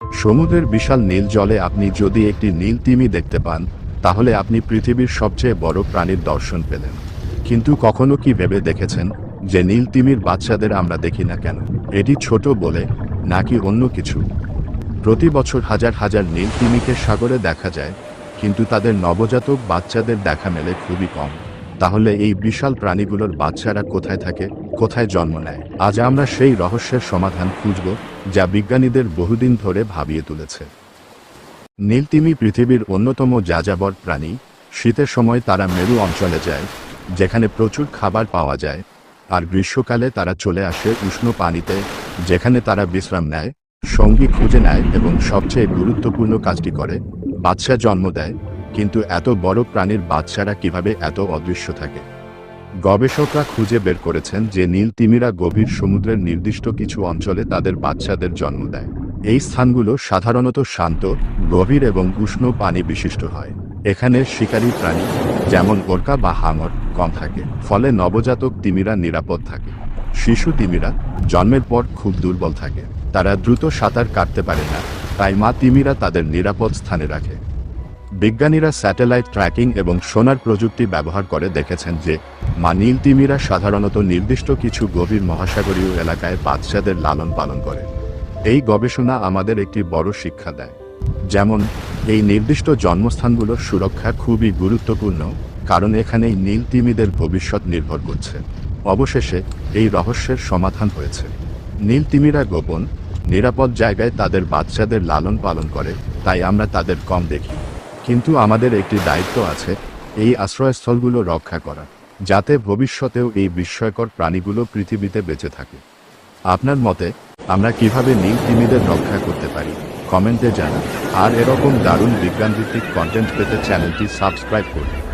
সমুদ্রের বিশাল নীল জলে আপনি যদি একটি নীল তিমি দেখতে পান, তাহলে আপনি পৃথিবীর সবচেয়ে বড় প্রাণীর দর্শন পেলেন। কিন্তু কখনো কি ভেবে দেখেছেন যে নীল তিমির বাচ্চাদের আমরা দেখি না কেন? এটি ছোট বলে নাকি অন্য কিছু? প্রতি বছর হাজার হাজার নীল তিমিকে সাগরে দেখা যায়, কিন্তু তাদের নবজাতক বাচ্চাদের দেখা মেলে খুবই কম। তাহলে এই বিশাল প্রাণীগুলোর বাচ্চারা কোথায় থাকে, কোথায় জন্ম নেয়? আজ আমরা সেই রহস্যের সমাধান খুঁজব, যা বিজ্ঞানীদের বহুদিন ধরে ভাবিয়ে তুলেছে। নীলতিমি পৃথিবীর অন্যতম যাযাবর প্রাণী, শীতের সময় তারা মেরু অঞ্চলে যায়, যেখানে প্রচুর খাবার পাওয়া যায়, আর গ্রীষ্মকালে তারা চলে আসে উষ্ণ পানিতে, যেখানে তারা বিশ্রাম নেয়, সঙ্গী খুঁজে নেয় এবং সবচেয়ে গুরুত্বপূর্ণ কাজটি করে বাচ্চা জন্ম দেয় কিন্তু এত বড় প্রাণীর বাচ্চারা কীভাবে এত অদৃশ্য থাকে? গবেষকরা খুঁজে বের করেছেন যে নীল তিমিরা গভীর সমুদ্রের নির্দিষ্ট কিছু অঞ্চলে তাদের বাচ্চাদের জন্ম দেয়। এই স্থানগুলো সাধারণত শান্ত, গভীর এবং উষ্ণ পানি বিশিষ্ট হয়। এখানে শিকারী প্রাণী, যেমন ওরকা বা হাঙর, কম থাকে, ফলে নবজাতক তিমিরা নিরাপদ থাকে। শিশু তিমিরা জন্মের পর খুব দুর্বল থাকে। তারা দ্রুত সাঁতার কাটতে পারে না, তাই মা তিমিরা তাদের নিরাপদ স্থানে রাখে। বিজ্ঞানীরা স্যাটেলাইট ট্র্যাকিং এবং সোনার প্রযুক্তি ব্যবহার করে দেখেছেন যে মা নীল তিমিরা সাধারণত নির্দিষ্ট কিছু গভীর মহাসাগরীয় এলাকায় বাচ্চাদের লালন পালন করে। এই গবেষণা আমাদের একটি বড় শিক্ষা দেয়। যেমন, এই নির্দিষ্ট জন্মস্থানগুলোর সুরক্ষা খুবই গুরুত্বপূর্ণ, কারণ এখানেই নীল তিমিদের ভবিষ্যৎ নির্ভর করছে। অবশেষে, এই রহস্যের সমাধান হয়েছে। নীল তিমিরা গোপন, নিরাপদ জায়গায় তাদের বাচ্চাদের লালন পালন করে, তাই আমরা তাদের কম দেখি। কিন্তু আমাদের একটি দায়িত্ব আছে, এই আশ্রয়স্থলগুলো রক্ষা করা, যাতে ভবিষ্যতেও এই বিস্ময়কর প্রাণীগুলো পৃথিবীতে বেঁচে থাকে। আপনার মতে, আমরা কীভাবে নীল তিমিদের রক্ষা করতে পারি? কমেন্টে জানান। আর এরকম দারুণ বিজ্ঞানভিত্তিক কন্টেন্ট পেতে চ্যানেলটি সাবস্ক্রাইব করুন।